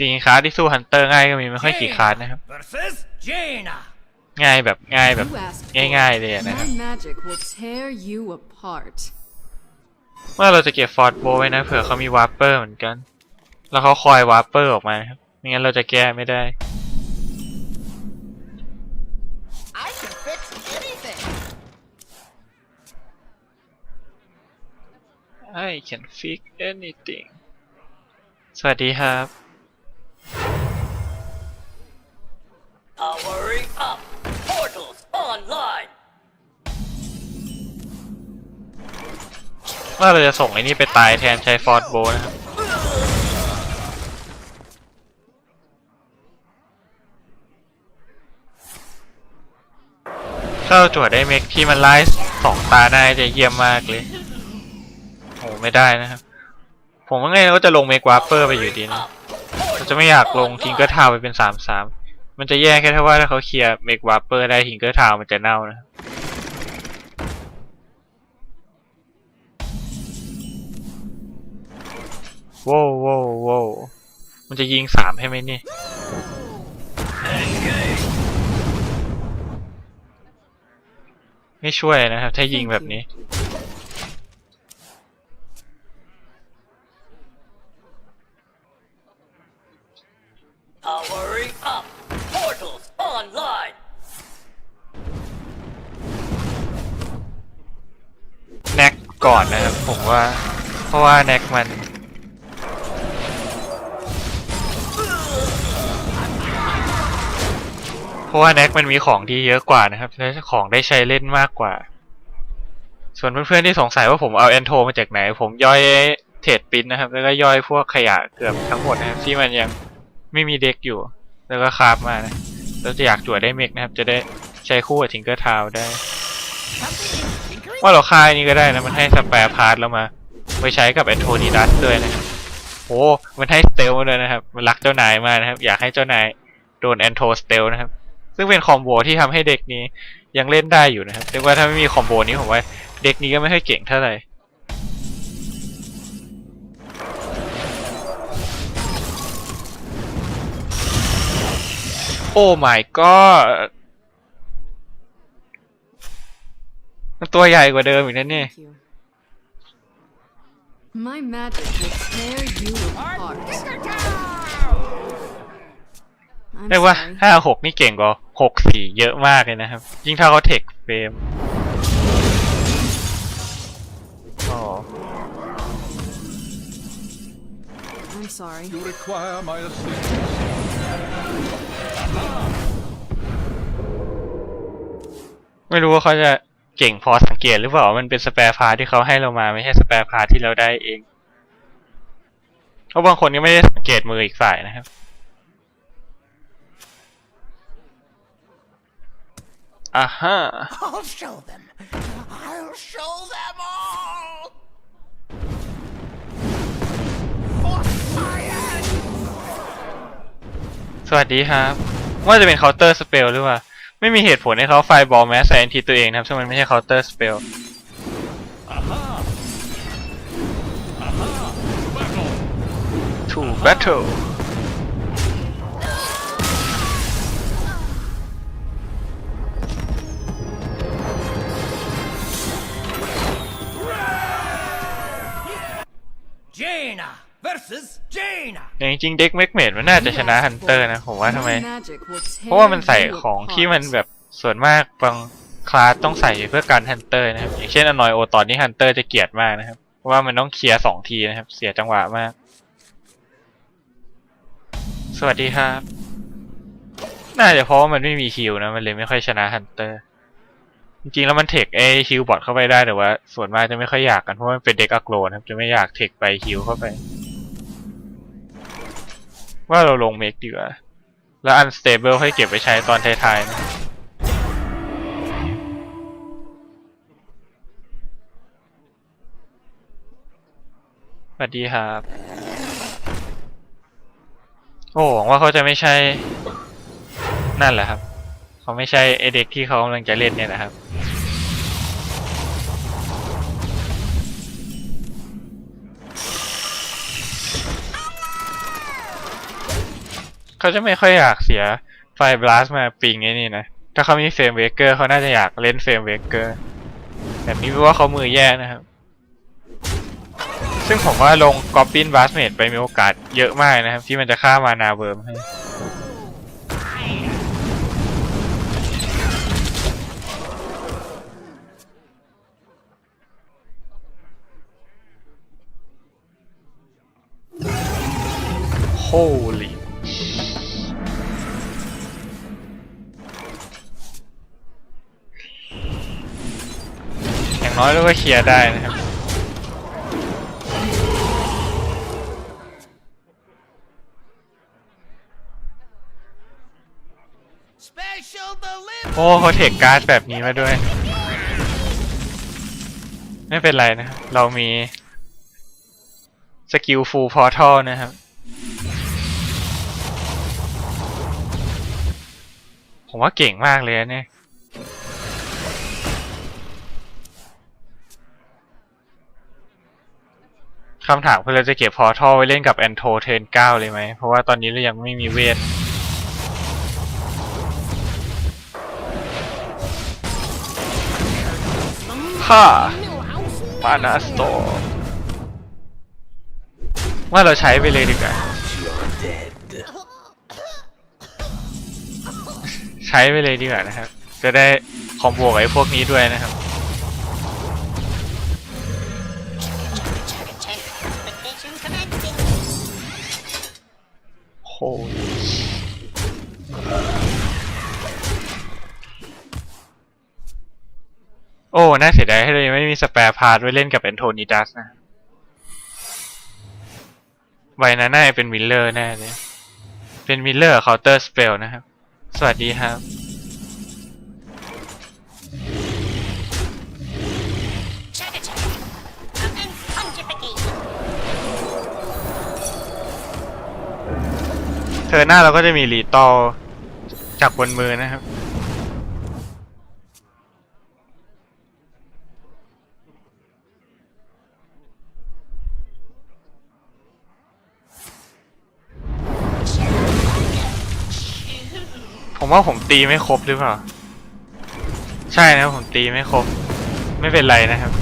จริงคลาสที่สู้ฮันเตอร์ง่ายก็มีไม่ค่อยกี่คลาสนะครับ versus Jaina. ง่ายแบบง่ายแบบ You asked for ง่าย it. ๆเลยนะครับ My magic will tear you apart. ว่าเราจะเก็บฟอร์ดโบไว้นะเผื่อเขามีวาร์ปเปอร์เหมือนกัน แล้วเขาคอยวาร์ปเปอร์ออกมานะครับไม่งั้นเราจะแก้ไม่ได้ I can fix anything. I can fix anything สวัสดีครับ Powering up. Portals online. ว่าเราจะส่งไอ้นี่ไปตายแทนใช้ฟอร์ดโบนะครับถ้าจวดได้เมกที่มันไล่สองตาได้จะเยี่ยมมากเลย โอ้ไม่ได้นะครับ ผมว่าไงก็จะลงเมกวาเปอร์ไปอยู่ดีนะ เราจะไม่อยากลงทิงกอร์ทาวไปเป็นสามสาม มันจะแย่แค่ที่ว่าถ้าเขาเคลียร์เมกวาเปอร์ได้ทิงเกอร์ทาวมันจะเน่านะโว้วโว้วว้วมันจะยิงสามให้ไหมนี่ไม่ช่วยนะครับ ถ้ายิงแบบนี้ ก่อนนะครับผมว่า เพราะว่าแน็กมันเพราะว่าแน็กมันมีของที่เยอะกว่านะครับและของได้ใช้เล่นมากกว่า ส่วนเพื่อนๆที่สงสัยว่าผมเอาแอนโทมาจากไหน ผมย่อยเทรดปรินนะครับ แล้วก็ย่อยพวกขยะเกือบทั้งหมดนะครับ ที่มันยังไม่มีเด็กอยู่ แล้วก็คราฟมานะแล้วจะอยากจวดได้เมกนะครับ จะได้ใช้คู่กับทิงเกอร์ทาวได้ ว่าเราค่ายนี้ก็ได้นะ มันให้สแปร์พาร์ทแล้วมาไปใช้กับแอนโทนีดัสด้วยนะครับโอ้มันให้สเตลมาเลยนะครับ มันรักเจ้านายมากนะครับ อยากให้เจ้านายโดนแอนโทสเตลนะครับ ซึ่งเป็นคอมโบที่ทำให้เด็กนี้ยังเล่นได้อยู่นะครับเรียกว่าถ้าไม่มีคอมโบนี้ผมว่าเด็กนี้ก็ไม่ค่อยเก่งเท่าไหร่โอ้ my god มันตัวใหญ่กว่าเดิมอีกนะเนี่ย Thank you. My magic will tear you apart. เรียกว่าห้าหกนี่เก่งกว่าหกสี่เยอะมากเลยนะครับ ยิ่งถ้าเขาเทคเฟรมอ๋อ I'm sorry. You require my assistance. ไม่รู้ว่าเขาจะ เก่งพอสังเกตหรือเปล่าว่ามันเป็นสแปร์พาร์ทที่เขาให้เรามาไม่ใช่สแปร์พาร์ทที่เราได้เองเพราะบางคนก็ไม่ได้สังเกตมืออีกฝ่ายนะครับ อ่าฮะ I'll show them. I'll show them all. For science. สวัสดีครับว่าจะเป็นเคาน์เตอร์สเปลหรือเปล่า ไม่มีเหตุผลให้เขาไฟบอลแมสใส่แอนทีตัวเองนะครับซึ่งมันไม่ใช่เคาน์เตอร์สเปล to battle 'Jaina versus Jaina. แต่จริงๆเด็กเมกเมดมันน่าจะชนะฮันเตอร์นะผมว่าทำไม My magic will เพราะว่า tear มันใส่ you ของที่มัน apart. แบบส่วนมากบางคลาสต้องใส่เพื่อการฮันเตอร์นะครับ อย่างเช่นอนอยโอตอนนี้ฮันเตอร์จะเกลียดมากนะครับ เพราะว่ามันต้องเคลียร์สองทีนะครับ เสียจังหวะมาก สวัสดีครับ น่าจะเพราะว่ามันไม่มีฮิลนะ มันเลยไม่ค่อยชนะฮันเตอร์ จริงๆแล้วมันเทคไอฮิลบอทเข้าไปได้แต่ว่า ส่วนมากจะไม่ค่อยอยากกันเพราะว่ามันเป็นเด็กอะโกรนะครับ จะไม่อยากเทคไปฮิลเข้าไป ว่าเราลงเมกดีกว่า แล้วอันสเตเบิลให้เก็บไปใช้ตอนท้ายๆนะสวัสดีครับ โอ้หวังว่าเขาจะไม่ใช่ นั่นแหละครับ เขาไม่ใช่ไอเด็กที่เขากำลังจะเล่นเนี่ยนะครับ เขาจะไม่ค่อยอยากเสียไฟบลัสมาปิงไอ้นี่นะ ถ้าเขามีเฟรมเวเกอร์เขาน่าจะอยากเล่นเฟรมเวเกอร์แบบนี้เพราะว่าเขามือแย่นะครับ ซึ่งผมว่าลงกอบบินบลัสเมดไปมีโอกาสเยอะมากนะครับ ที่มันจะฆ่ามานาเวิร์มให้ Holy อย่างน้อยเราก็เคลียร์ได้นะครับ Special delivery. โอ้เขาเทคการ์ดแบบนี้มาด้วย ไม่เป็นไรนะครับ เรามีสกิลฟูลพอร์ทัลนะครับผมว่าเก่งมากเลยนะเนี่ย คำถามคือเราจะเก็บพอร์ทัลไว้เล่นกับแอนโทเทนเก้าเลยไหม เพราะว่าตอนนี้เรายังไม่มีเวทค่ะมานาสโตว่าเราใช้ไปเลยดีกว่า ใช้ไปเลยดีกว่านะครับ จะได้คอมโบกับไอ้พวกนี้ด้วยนะครับ หโอ้ น่าเสียดายให้เรายังไม่มีสแปร์พาร์ทไว้เล่นกับแอนโทนิดัสนะ ไวน่าน่าจะเป็นมิลเลอร์แน่เลย เป็นมิลเลอร์เคาน์เตอร์สเปลนะครับ สวัสดีครับ เธอหน้าเราก็จะมีรีตอลจากบนมือนะครับผมว่าผมตีไม่ครบหรือเปล่า ใช่นะผมตีไม่ครบ ไม่เป็นไรนะครับ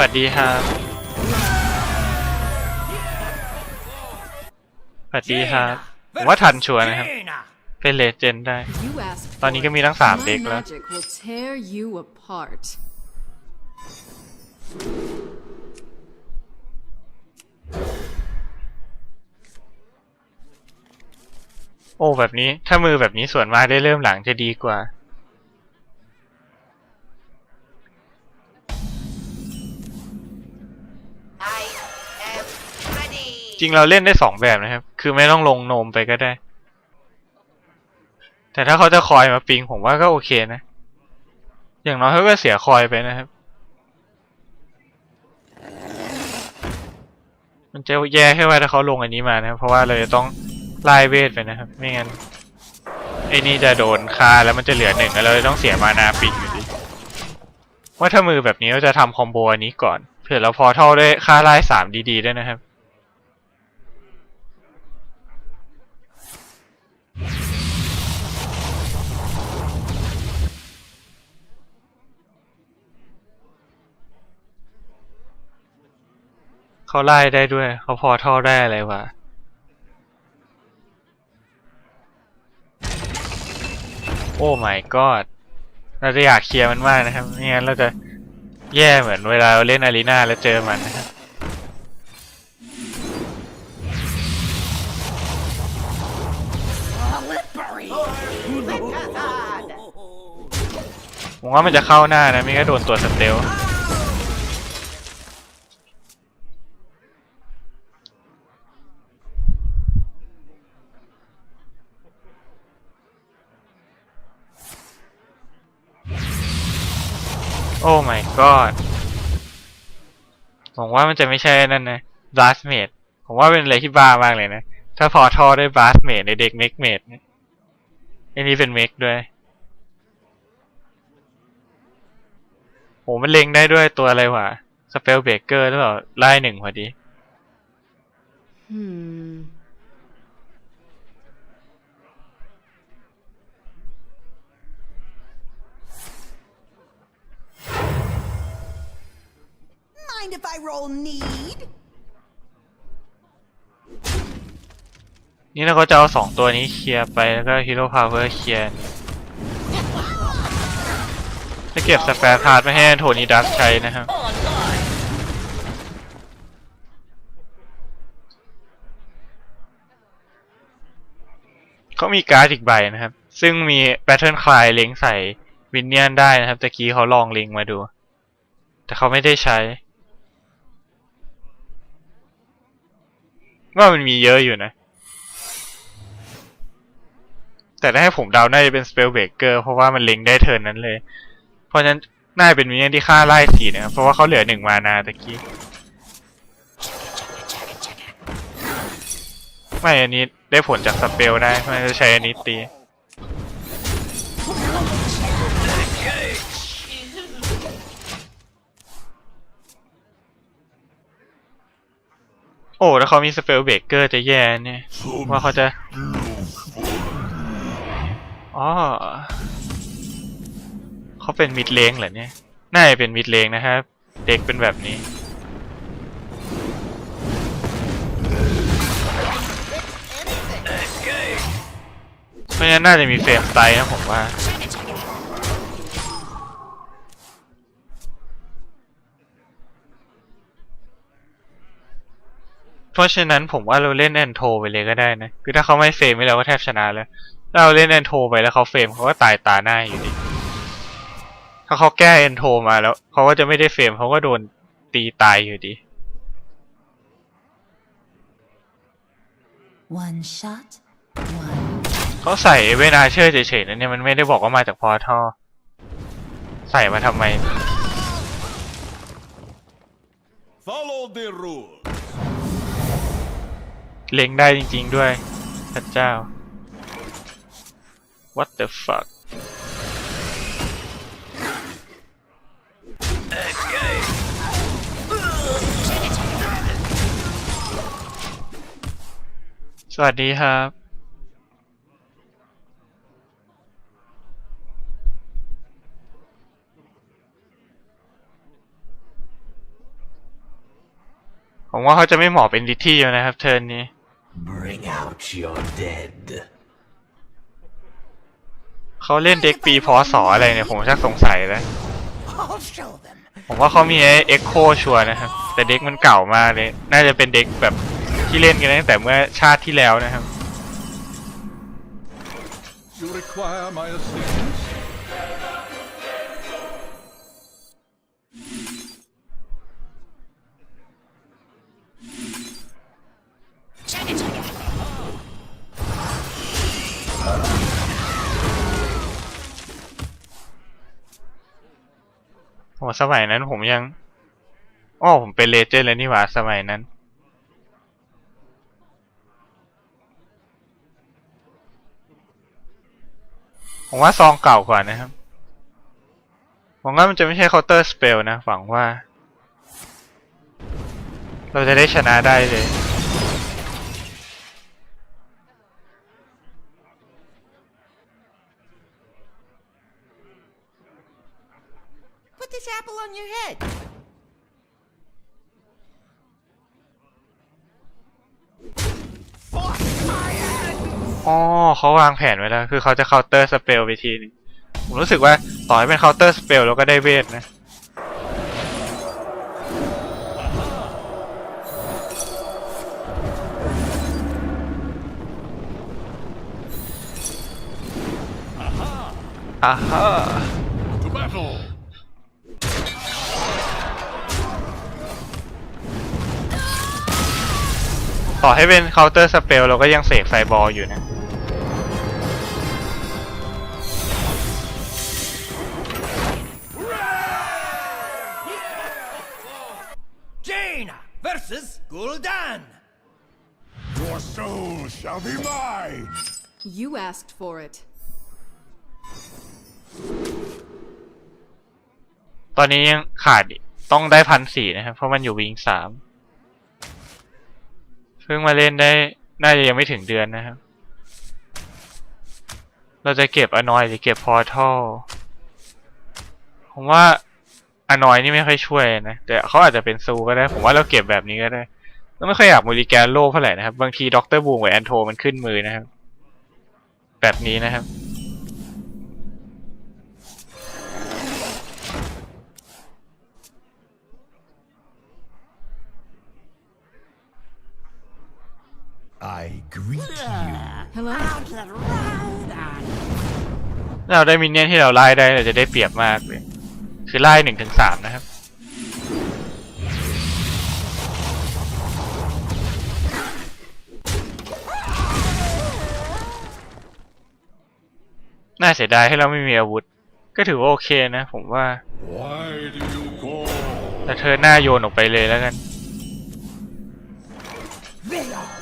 วัสดีครับสวัสดีครับผมว่าทันชัวร์นะครับ Jaina. เป็นเลเจนด์ได้ You asked ตอนนี้ก็ for มี it. ทั้งสาม My เด็กแล้ว magic will tear you apart. โอ้แบบนี้ถ้ามือแบบนี้ส่วนมากได้เริ่มหลังจะดีกว่า จริงเราเล่นได้สองแบบนะครับ คือไม่ต้องลงโนมไปก็ได้ แต่ถ้าเขาจะคอยมาปิงผมว่าก็โอเคนะ อย่างน้อยเขาก็เสียคอยไปนะครับ มันจะแย่แค่ว่าถ้าเขาลงอันนี้มานะครับ เพราะว่าเราจะต้องไล่เวทไปนะครับ ไม่งั้นไอ้นี่จะโดนฆ่าแล้วมันจะเหลือหนึ่งแล้วเราจะต้องเสียมานาปิงอยู่ดี ว่าถ้ามือแบบนี้เราจะทำคอมโบอันนี้ก่อน เผื่อเราพอเท่าได้ค่าไล่สามดีๆได้นะครับ เขาไล่ได้ด้วย เขาพอท่อได้อะไรวะโอ้ my god เราจะอยากเคลียร์มันมากนะครับไม่งั้นเราจะแย่เหมือนเวลาเราเล่นอารีนาแล้วเจอมันนะครับผมว่ามันจะเข้าหน้านะไม่งั้นโดนตัวสเตล อ้ my god ผมว่ามันจะไม่ใช่นั่นนะ blast m a t ผมว่าเป็นอะไรที่บ้ามากเลยนะ ถ้าพอทอได้ blast m a t ในเด็ก make mate เนี่ยอันนี้เป็น make ด้วยโหมันเล็งได้ด้วยตัวอะไรวะสสเปลเบเกอร์หรือเปล่าไล่หนึ่งพอดี Hmm. Mind if I roll need? นี่เราก็จะเอาสองตัวนี้เคลียร์ไปแล้วก็ฮีโร่พาวเวอร์เคลียร์จะเก็บสแปร์พาร์ทไม่ให้โทนี่ดักใช้นะครับ เขามีการ์ดอีกใบนะครับ ซึ่งมีแ a ทเทิ n ร์คลายเล็งใส่วินเนียนได้นะครับตะกี้เขาลองเล็งมาดู แต่เขาไม่ได้ใช้ ว่ามันมีเยอะอยู่นะ แต่ถ้าให้ผมเดาน่าจะเป็นสเปลเบเกอร์เพราะว่ามันเล็งได้เทินนั้นเลย เพราะฉะนั้นน่าเป็นมิเนียที่ฆ่าไล่สีนะครับ เพราะว่าเขาเหลือหนึ่งมานาตะกี้ไม่อันนี้ได้ผลจากสเปลได้ไม่จะใช้อันนี้ตี แล้วเขามีสเปลเบเกอร์จะแย่เนี่ย ว่าเขาจะ อ๋อเขาเป็นมิดเลงเหรอเนี่ย น่าจะเป็นมิดเลงนะครับ เด็กเป็นแบบนี้ เพราะฉะนั้นน่าจะมีเฟรมไซส์นะผมว่า เพราะฉะนั้นผมว่าเราเล่นแอนโทไปเลยก็ได้นะ คือถ้าเขาไม่เฟรมไม่เราก็แทบชนะแล้วถ้าเราเล่นแอนโทไปแล้วเขาเฟรมเขาก็ตายตาหน้าอยู่ดี ถ้าเขาแก้แอนโทมาแล้วเขาก็จะไม่ได้เฟรมเขาก็โดนตีตายอยู่ดี One shot, one เขาใส่เวนาเชอร์เฉยๆนะเนี่ยมันไม่ได้บอกว่ามาจากพอทอใส่มาทำไม Follow the rules. เล็งได้จริง ๆ ด้วยพระเจ้า What the fuck สวัสดีครับ ผมว่าเขาจะไม่เหมาะเป็นดิที่แล้วนะครับ เทิร์นนี้ Bring out your dead. เขาเล่นเด็กปีพอสออะไรเนี่ยผมชักสงสัยแล้ว I'll show them. ผมว่าเขามีเอ็กโคชัวร์นะครับ แต่เด็กมันเก่ามากเลย น่าจะเป็นเด็กแบบที่เล่นกันตั้งแต่เมื่อชาติที่แล้วนะครับ You require my assistance? อ้สมัยนั้นผมยังอ๋อผมเป็นเลเจนด์แล้วนี่หว่าสมัยนั้น ผมว่าซองเก่ากว่านะครับผมว่ามันจะไม่ใช่เคาน์เตอร์สเปลนะหวังว่า เราจะได้ชนะได้เลย this apple on your head. อ๋อเขาวางแผนไว้แล้ว คือเขาจะเคาน์เตอร์สเปลไปทีหนึงผมรู้สึกว่าต่อให้เป็นเคาน์เตอร์สเปลเราก็ได้เวทนะอ่าฮะ To battle! ต่อให้เป็นเคาน์เตอร์สเปลเราก็ยังเสกไฟบอลอยู่นะ Jaina versus Gul'dan. Your soul shall be mine! You asked for it. ตอนนี้ยังขาดต้องได้พันสี่นะครับ เพราะมันอยู่วิงสาม เพิ่งมาเล่นได้ น่าจะยังไม่ถึงเดือนนะครับ เราจะเก็บอนอยหรือเก็บพอร์ทัลผมว่าอนอยนี่ไม่ค่อยช่วยนะ แต่เขาอาจจะเป็นซูก็ได้ ผมว่าเราเก็บแบบนี้ก็ได้ก็ไม่ค่อยอยากมูลิแกนโลเท่าไหร่นะครับ บางทีด็อกเตอร์บูมกับแอนโทมันขึ้นมือนะครับ แบบนี้นะครับ I greet you. Hello? เราได้มินเนี่ยนที่เราไล่ได้เราจะได้เปรียบมากเลย คือไล่หนึ่งถึงสามนะครับ น่าเสียดายให้เราไม่มีอาวุธ ก็ถือว่าโอเคนะผมว่า Why do you call? แต่เธอหน้าโยนออกไปเลยแล้วกัน They are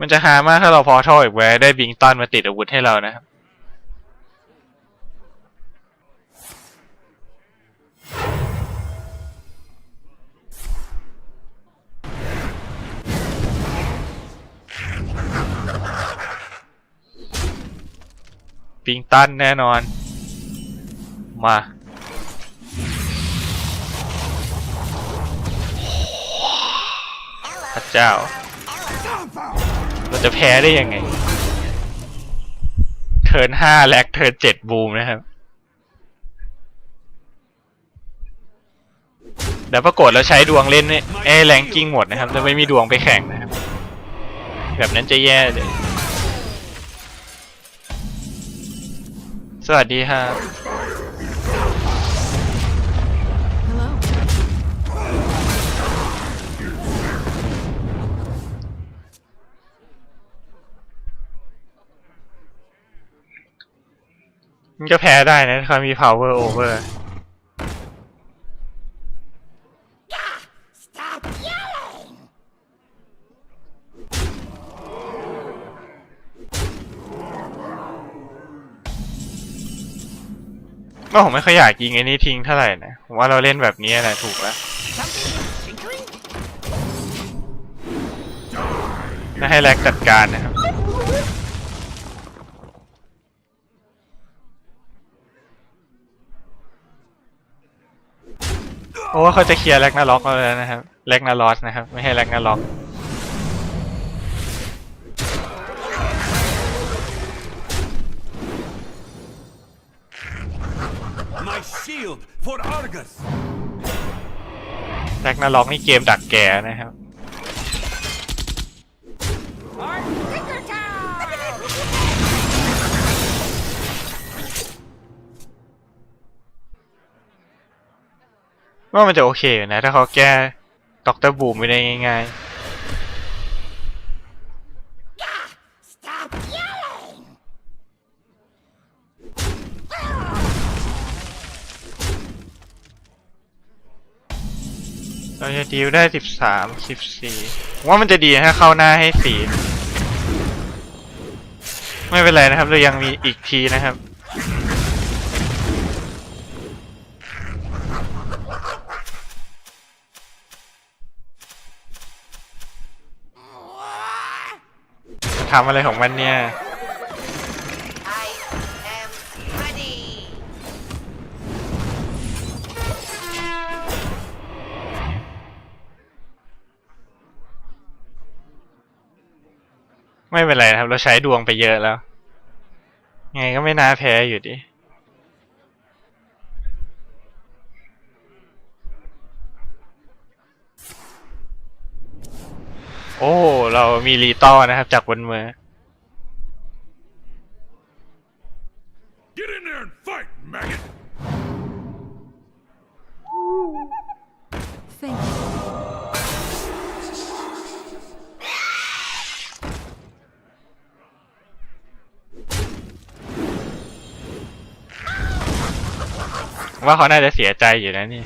มันจะหามากถ้าเราพอท่ออีกไว้ได้บิงตันมาติดอาวุธให้เรานะครับบิงตันแน่นอน มา พระเจ้า เราจะแพ้ได้ยังไง เทิร์นห้าแลกเทิร์นเจ็ดบูมนะครับ เดี๋ยวปรากฏเราใช้ดวงเล่นเนี่ยเอแรงกิ้งหมดนะครับจะไม่มีดวงไปแข่งนะครับ แบบนั้นจะแย่เลย สวัสดีครับ มันก็แพ้ได้นะถ้ามี power over ก็ผมไม่ค่อยอยากยิงไอ้นี่ทิ้งเท่าไหร่นะผมว่าเราเล่นแบบนี้แหละถูกแล้วน่าให้แลกจัดการนะครับ โอ้เขาจะเคลียร์แลกนาล็อกแล้วนะครับแลกนาลอสนะครับ ไม่ให้แลกนาล็อก My shield for Argus. แลกนาล็อกนี่เกมดักแก่นะครับ ว่ามันจะโอเคอยู่นะ ถ้าเขาแก้ด็อกเตอร์บูมไม่ได้ง่ายๆ เราจะดีลได้สิบสามสิบสี่ว่ามันจะดีถ้าเข้าหน้าให้สี่ไม่เป็นไรนะครับ เรายังมีอีกทีนะครับ ทำอะไรของมันเนี่ย ไม่เป็นไรครับ เราใช้ดวงไปเยอะแล้ว ไงก็ไม่น่าแพ้อยู่ดี โอ้ เรามีรีตอร์นะครับ จากบนมือ Get in there and fight, maggot! Thank you. ว่าเขาน่าจะเสียใจอยู่นะนี่